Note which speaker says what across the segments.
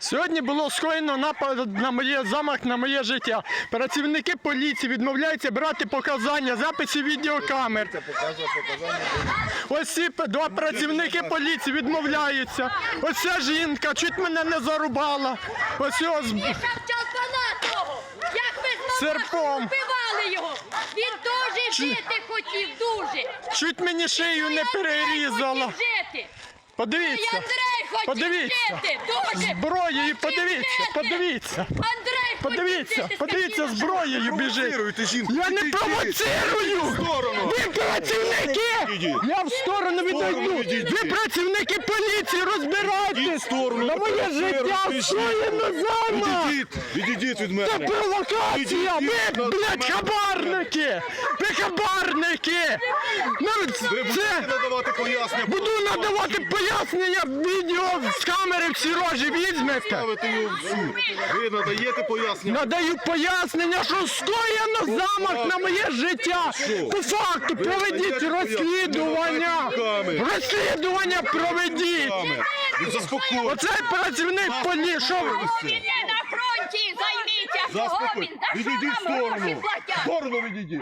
Speaker 1: Сьогодні було скоєно напад на моє замах на моє життя. Працівники поліції відмовляються брати показання, записи відеокамер. Ось ці два працівники поліції відмовляються. Ось ця жінка чуть мене не зарубала. Ось ось
Speaker 2: І! Як ви з
Speaker 1: Серпом.
Speaker 2: вбивали його! Він дуже жити хотів, дуже!
Speaker 1: чуть мені шию не перерізала. Подивіться.
Speaker 2: Андрей
Speaker 1: Подивіться.
Speaker 2: жити! Дуже!
Speaker 1: Зброї,
Speaker 2: Хотів
Speaker 1: подивіться, подивіться.
Speaker 2: Андрей
Speaker 1: Подивіться, подивіться, зброєю біжить. Я не провоцирую! Ви працівники! Я в сторону відійду! Ви працівники поліції, розбирайтесь! На моє життя всуємо замах!
Speaker 3: Відійдіть, відійдіть від
Speaker 1: Це провокація! Ви, блядь, хабарники! Ви хабарники! Це...
Speaker 3: будете надавати пояснення.
Speaker 1: Буду надавати пояснення відео з камери всі рожі візьмете!
Speaker 3: В. Ви надаєте пояснення.
Speaker 1: Надаю пояснення, що скоєно замах на моє життя. По факту проведіть розслідування. Розслідування проведіть. Оцей працівник полі, що ви-
Speaker 2: Чого на фронті? Займіться! Чого він?
Speaker 3: Заспокойтесь.
Speaker 2: За що
Speaker 3: Відійдіть
Speaker 2: нам гроші
Speaker 3: сторону. В
Speaker 2: платять?
Speaker 3: сторону відійдіть.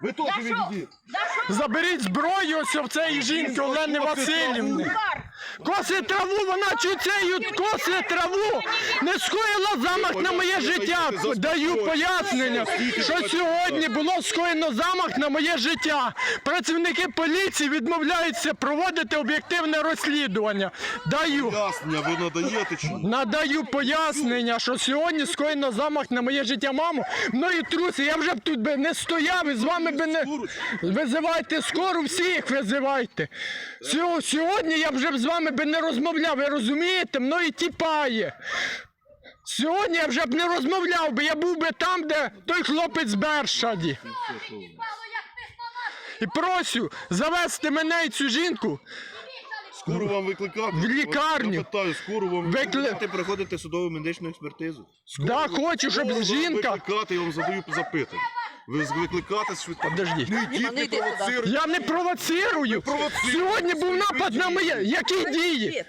Speaker 3: Ви теж
Speaker 2: За що?
Speaker 3: відійдіть.
Speaker 2: За що?
Speaker 1: заберіть зброю ось в цієї жінки Олени Васильівни.
Speaker 2: Удар!
Speaker 1: Коси траву, вона чуцею коси траву. Не скоїла замах на моє життя. Даю пояснення, що сьогодні було скоєно замах на моє життя. Працівники поліції відмовляються проводити об'єктивне розслідування. Даю.
Speaker 3: Пояснення ви надаєте чи?
Speaker 1: Надаю пояснення, що сьогодні скоєно замах на моє життя. Мамо, мною труси, я вже б тут би не стояв і з вами би не визивайте скору, всіх визивайте. Сьогодні я вже б з вами би не розмовляв, ви розумієте? Мною тіпає. Сьогодні я вже б не розмовляв би, я був би там, де той хлопець з Бершаді. І просю завести мене і цю жінку
Speaker 3: Скоро вам викликати?
Speaker 1: В лікарню.
Speaker 3: Я питаю, скоро вам
Speaker 1: Викли...
Speaker 4: Ти проходите судову медичну експертизу.
Speaker 1: Да, хочу, щоб
Speaker 3: Скоро вам
Speaker 1: жінка.
Speaker 3: Викликати, я вам задаю запитання. Ви викликати швидко.
Speaker 1: Подождіть.
Speaker 3: Не йдіть, не провоцируйте.
Speaker 1: Я не провоцирую. Сьогодні був напад на моє. Які дії?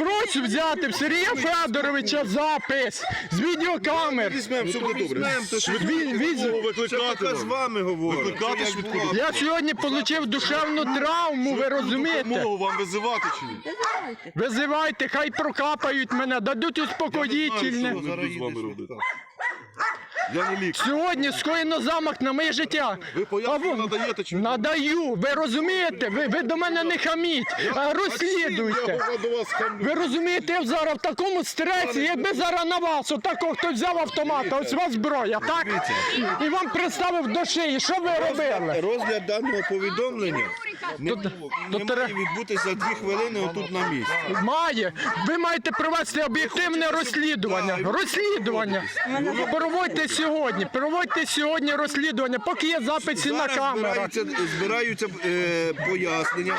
Speaker 1: Прошу взяти в Сергія Федоровича запис з відеокамер.
Speaker 3: Візьмемо, все буде добре.
Speaker 4: візьмемо,
Speaker 1: Він-
Speaker 3: викликати
Speaker 4: Я з вами говорю.
Speaker 3: Викликати швидко.
Speaker 1: Я сьогодні отримав душевну травму, ви розумієте?
Speaker 3: Допомогу вам визивати чи ні?
Speaker 5: Визивайте.
Speaker 1: Визивайте, хай прокапають мене, дадуть
Speaker 3: Я не знаю, що вони з вами робити. Я не лікар.
Speaker 1: Сьогодні скоєно замах на моє життя.
Speaker 3: Ви пояснення надаєте чи ні?
Speaker 1: Надаю, ви розумієте? Ви, ви до мене не хаміть, а розслідуйте.
Speaker 3: Я до вас хамлю.
Speaker 1: Ви розумієте, я зараз в такому стресі, якби зараз на вас, отако хтось взяв автомат, а ось у вас зброя, так? І вам приставив до шиї, що ви робили?
Speaker 4: Розгляд даного повідомлення не,
Speaker 1: то
Speaker 4: не
Speaker 1: тре-
Speaker 4: має відбутися за дві хвилини отут на місці.
Speaker 1: Має. Ви маєте провести об'єктивне розслідування. Розслідування. Проводьте сьогодні. Проводьте сьогодні розслідування, поки є записи на
Speaker 4: Зараз
Speaker 1: камерах.
Speaker 4: збираються, збираються е, пояснення,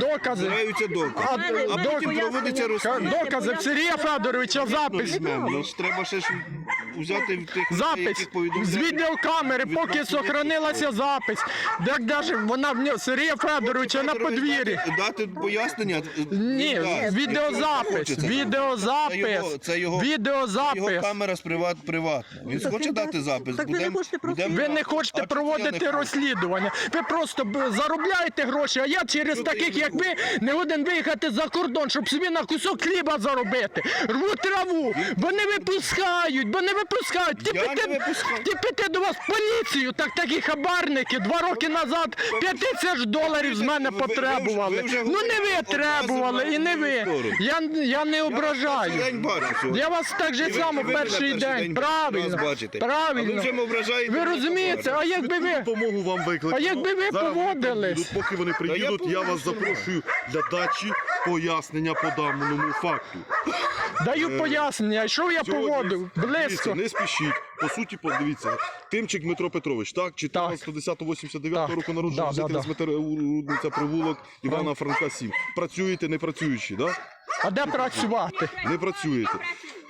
Speaker 1: Докази.
Speaker 4: збираються докази.
Speaker 1: А,
Speaker 4: А потім проводиться розслідування.
Speaker 1: Докази Сергія Федоровича запис.
Speaker 4: Ну, ж треба ще ж взяти в тих,
Speaker 1: Запис з
Speaker 4: повідомляють.
Speaker 1: відеокамери, поки сохранилася запис. Як даже вона в нього Сергія Федоровича на подвір'ї.
Speaker 4: Дати пояснення?
Speaker 1: Ні, відеозапис.
Speaker 4: Це
Speaker 1: відеозапис,
Speaker 4: його- це його-
Speaker 1: відеозапис.
Speaker 4: камера з приват приватна. Він хоче дати запис.
Speaker 5: Так ви не хочете просто-
Speaker 1: Ви не хочете проводити розслідування. Ви просто заробляєте гроші, а я через таких, як ви, не годен виїхати за кордон, щоб собі на кусок хліба заробити. Рву траву, бо не випускають, бо не випускають. Ті
Speaker 4: Я не
Speaker 1: ті піти до вас в поліцію, так такі хабарники два роки назад 5 тисяч доларів з мене
Speaker 4: ви- ви вже-
Speaker 1: потребували.
Speaker 4: ви вже
Speaker 1: Ну не ви
Speaker 4: говорите
Speaker 1: требували і не ви. Я, я не ображаю.
Speaker 4: день бачу сьогодні.
Speaker 1: Я вас так же
Speaker 4: І ви-
Speaker 1: само
Speaker 4: і ви мене
Speaker 1: перший день. Правильно.
Speaker 4: бачите.
Speaker 1: Правильно.
Speaker 4: А ви вже ображаєте
Speaker 1: Ви
Speaker 4: мене
Speaker 1: розумієте, а якби ви.
Speaker 3: Допомогу вам викликати.
Speaker 1: А якби ви
Speaker 3: Зараз вони
Speaker 1: поводились?
Speaker 3: приїдуть. Поки вони приїдуть, я вас запрошую для дачі пояснення по даному факту.
Speaker 1: Даю пояснення, і що я
Speaker 3: Сьогодні,
Speaker 1: поводив? Близько.
Speaker 3: Не спішіть. По суті, подивіться. Тимчик Дмитро Петрович, так? 14.10.89
Speaker 1: Так.
Speaker 3: року народження,
Speaker 1: Да, да,
Speaker 3: житель
Speaker 1: да.
Speaker 3: з Метерудниця Привулок, Івана Франка 7. Працюєте, не працюючи, так?
Speaker 1: А де працювати?
Speaker 3: Не працюєте.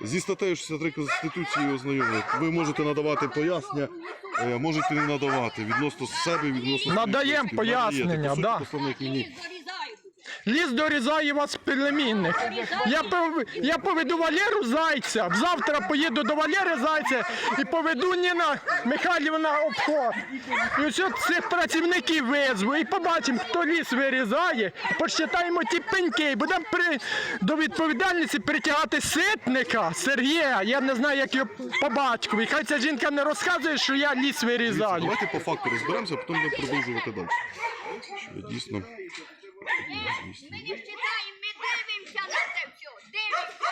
Speaker 3: Зі статтею 63 Конституції ознайомлені. Ви можете надавати пояснення, е, можете не надавати відносно себе, відносно
Speaker 1: Надаємо пояснення,
Speaker 3: По суті,
Speaker 1: да.
Speaker 3: Мені
Speaker 2: Зарізають.
Speaker 1: Ліс дорізає вас племінник. Я, я поведу Валеру Зайця. Завтра поїду до Валери Зайця і поведу Ніна Михайлівна обход. І ось цих працівників визву. І побачимо, хто ліс вирізає. Посчитаємо ті пеньки. І будемо при... до відповідальності притягати ситника Сергія. Я не знаю, як його по батькові. Хай ця жінка не розказує, що я ліс вирізаю.
Speaker 3: Давайте по факту розберемося, а потім будемо продовжувати далі. Що дійсно.
Speaker 2: Ми не читаємо, ми дивимося на це все. Дивимося,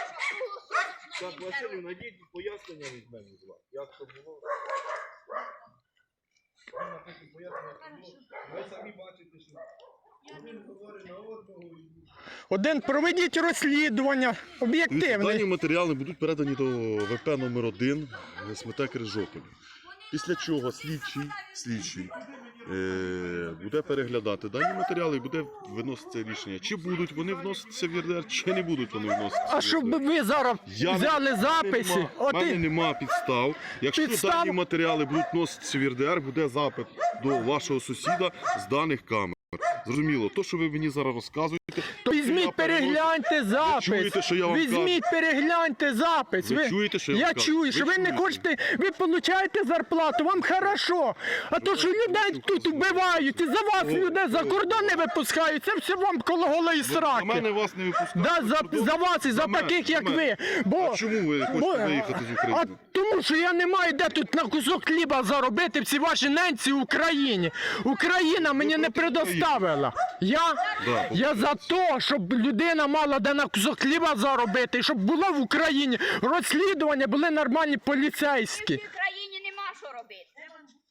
Speaker 2: що круглосуточно.
Speaker 4: найдіть пояснення від мене з вас. Як то було? Ви самі бачите, що один говорить на одного
Speaker 1: Один проведіть розслідування об'єктивне.
Speaker 3: Дані матеріали будуть передані до ВП номер 1 СМТ Крижопіль. Після чого слідчий, слідчий е, буде переглядати дані матеріали і буде виносити рішення, чи будуть вони вноситися в ЄРДР, чи не будуть вони вноситися.
Speaker 1: А
Speaker 3: в
Speaker 1: щоб
Speaker 3: ЄРДР.
Speaker 1: ви зараз
Speaker 3: Я
Speaker 1: взяли записи,
Speaker 3: нема-
Speaker 1: от
Speaker 3: мене
Speaker 1: і-
Speaker 3: нема підстав. Якщо
Speaker 1: Підстав?
Speaker 3: дані матеріали будуть вноситися в ЄРДР, буде запит до вашого сусіда з даних камер. Зрозуміло, то, що ви мені зараз розказуєте,
Speaker 1: то
Speaker 3: я
Speaker 1: візьміть, перегляньте запис.
Speaker 3: чуєте, що я вам
Speaker 1: Візьміть, перегляньте запис.
Speaker 3: Ви чуєте, що я
Speaker 1: я
Speaker 3: вам кажу?
Speaker 1: чую, що
Speaker 3: Ви
Speaker 1: ви не
Speaker 3: чуєте?
Speaker 1: хочете, ви получаєте зарплату, вам хорошо. А то, що людей тут вбивають, і за вас людей за кордон не випускають, це все вам коло голої
Speaker 3: За мене
Speaker 1: сраки.
Speaker 3: вас не випускають.
Speaker 1: Да, за, за вас і за
Speaker 3: мене,
Speaker 1: таких,
Speaker 3: за
Speaker 1: як
Speaker 3: мене.
Speaker 1: ви. Бо,
Speaker 3: А чому ви хочете виїхати з України?
Speaker 1: А тому що я не маю де тут на кусок хліба заробити всі ваші ненці в Україні. Україна мені не
Speaker 3: проти
Speaker 1: предоставила. Я,
Speaker 3: Да,
Speaker 1: я за те, щоб людина мала де на кусок хліба заробити, і щоб було в Україні розслідування, були нормальні поліцейські.
Speaker 2: В Україні нема що робити.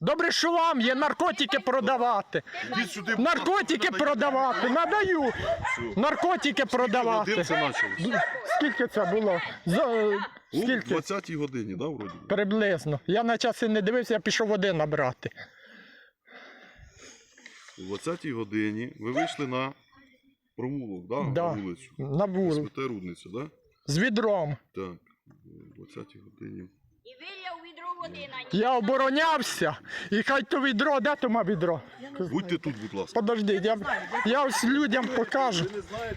Speaker 1: Добре, що вам є наркотики продавати.
Speaker 3: Сюди,
Speaker 1: Наркотики продавати, надаю. Наркотики продавати.
Speaker 3: Це.
Speaker 1: Скільки це було? За, е,
Speaker 3: У
Speaker 1: скільки?
Speaker 3: 20-й годині, да, вроді?
Speaker 1: Приблизно. Я на часи не дивився, я пішов води набрати.
Speaker 3: У 20-й годині ви вийшли на провулок, да?
Speaker 1: Да.
Speaker 3: на вулицю.
Speaker 1: На вулицю.
Speaker 3: Рудниця, рудницю, да?
Speaker 1: З відром.
Speaker 3: Так. У 20-й годині.
Speaker 2: І відро води на ній.
Speaker 1: Я оборонявся. І хай то відро, де то ма відро?
Speaker 3: Будьте тут, будь ласка.
Speaker 1: Подождіть, я, я ось людям покажу.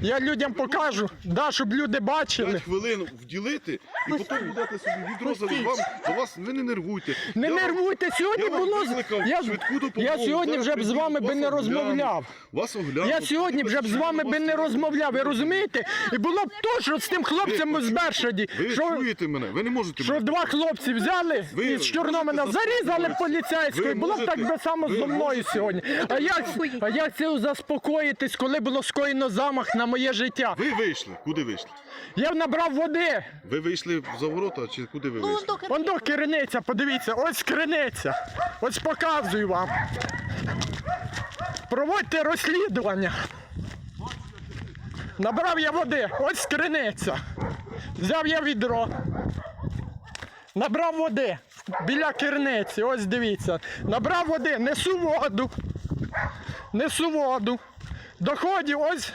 Speaker 1: Я людям покажу, да, щоб люди бачили.
Speaker 3: 5 хвилин вділити, і потім будете собі відро залити. Вам, до вас ви не нервуйте.
Speaker 1: Не
Speaker 3: Я вам-
Speaker 1: нервуйте, сьогодні
Speaker 3: Я вам
Speaker 1: було.
Speaker 3: викликав
Speaker 1: Я,
Speaker 3: швидку допомогу.
Speaker 1: я сьогодні вже б з вами би
Speaker 3: Вас
Speaker 1: не
Speaker 3: оглянуть,
Speaker 1: розмовляв.
Speaker 3: Вас оглянуть.
Speaker 1: Я сьогодні вже б з вами би не розмовляв, ви розумієте? І було б то, що з тим хлопцем з Бершаді,
Speaker 3: Ви
Speaker 1: що,
Speaker 3: чуєте мене? Ви не можете
Speaker 1: що
Speaker 3: мене.
Speaker 1: два хлопці взяли
Speaker 3: Ви
Speaker 1: із Чорномена,
Speaker 3: можете
Speaker 1: зарізали
Speaker 3: Ви
Speaker 1: було б так би само зі мною сьогодні. А як, а як це заспокоїтись, коли було скоєно замах на моє життя?
Speaker 3: Ви вийшли. Куди вийшли?
Speaker 1: Я набрав води.
Speaker 3: Ви вийшли за ворота чи куди ви вийшли?
Speaker 1: Вон до криниця, подивіться, ось криниця. Ось показую вам. Проводьте розслідування. Набрав я води, ось криниця. Взяв я відро. Набрав води біля керниці, ось дивіться. Набрав води, несу воду. Несу воду. Доходів ось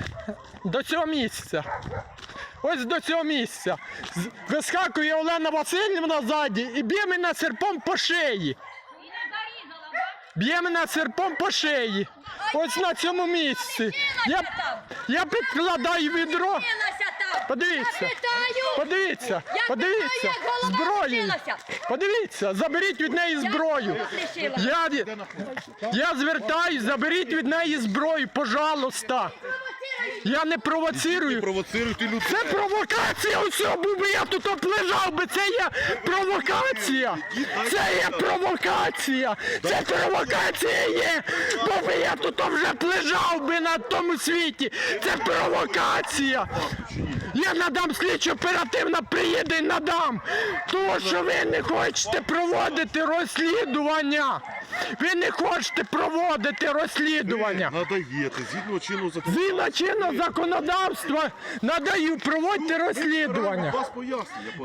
Speaker 1: до цього місця. Ось до цього місця. Вискакує Олена Васильівна ззаді і б'є мене серпом по шиї. Б'є мене серпом по шиї. Ось на цьому місці. Я, я підкладаю відро. Подивіться. Подивіться, подивіться. Зброю. Подивіться, заберіть від неї зброю. Я, я звертаюсь, заберіть від неї зброю, пожалуйста. Я не провоцирую.
Speaker 3: Провоцируйте людей.
Speaker 1: Це провокація усього, був би я тут оп лежав би, це є провокація. Це є провокація. Це провокація є. Бо би я тут вже б лежав би на тому світі. Це провокація. Я надам слідчо оперативно приїде і надам. Тому що ви не хочете проводити розслідування. Ви не хочете проводити розслідування.
Speaker 3: Надаєте згідно чинного закону.
Speaker 1: Чинного законодавства надаю, проводьте розслідування.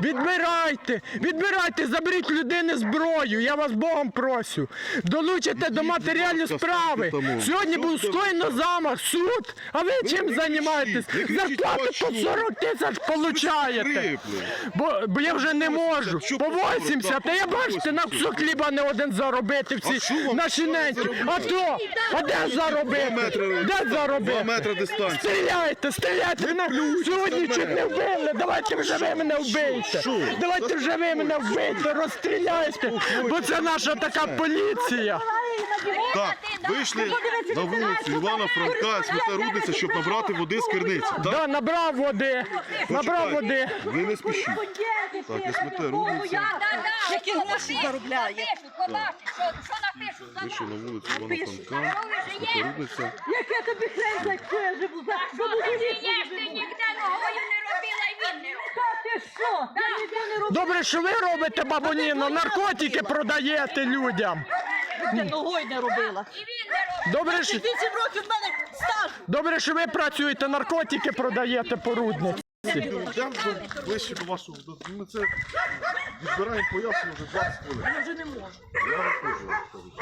Speaker 1: Відбирайте, відбирайте, заберіть людини зброю, я вас Богом просю. Долучите до
Speaker 3: ласка,
Speaker 1: справи. Сьогодні був скоєно замах, суд. А ви чим займаєтесь?
Speaker 3: бачу.
Speaker 1: по 40 тисяч получаєте. Бо, бо я вже не можу. По
Speaker 3: по
Speaker 1: 80, та я бачите, на кусок хліба не один заробити всі наші неньки. А то, а де заробити? Де заробити?
Speaker 3: Дистанції.
Speaker 1: Стріляйте, стріляйте! Мене сьогодні чуть не вбили. Давайте вже ви мене вбийте.
Speaker 3: Що?
Speaker 1: Давайте вже ви мене вбийте, розстріляйте. Бо це наша така поліція.
Speaker 3: Так, вийшли на вулицю Івана Франка, Сміта-Рудниця, щоб набрати води з керниці. Так?
Speaker 1: Да, набрав води. Набрав води.
Speaker 3: Ви не спішіть. Так, я Сміта-Рудниця.
Speaker 2: Які
Speaker 5: гроші заробляє?
Speaker 2: За
Speaker 3: Вийшли на вулицю Івана Франка, Сміта-Рудниця.
Speaker 5: Як я тобі хрень за
Speaker 2: ти ти ніде ногою не робила і він не робив.
Speaker 5: Ти що? Я ніде не роблю,
Speaker 1: Добре, що ви робите, бабуніно, наркотики продаєте людям.
Speaker 5: я ногою не робила.
Speaker 2: І він не робив.
Speaker 1: Добре, що,
Speaker 5: Вісім років в мене стажу.
Speaker 1: добре, що ви працюєте, наркотики продаєте по рудниці.
Speaker 3: Йдемо до- ближче до вашого. до- Ми це відбираємо пояснення вже 20 хвилин.
Speaker 5: Я вже не можу.
Speaker 3: Я вам теж кажу.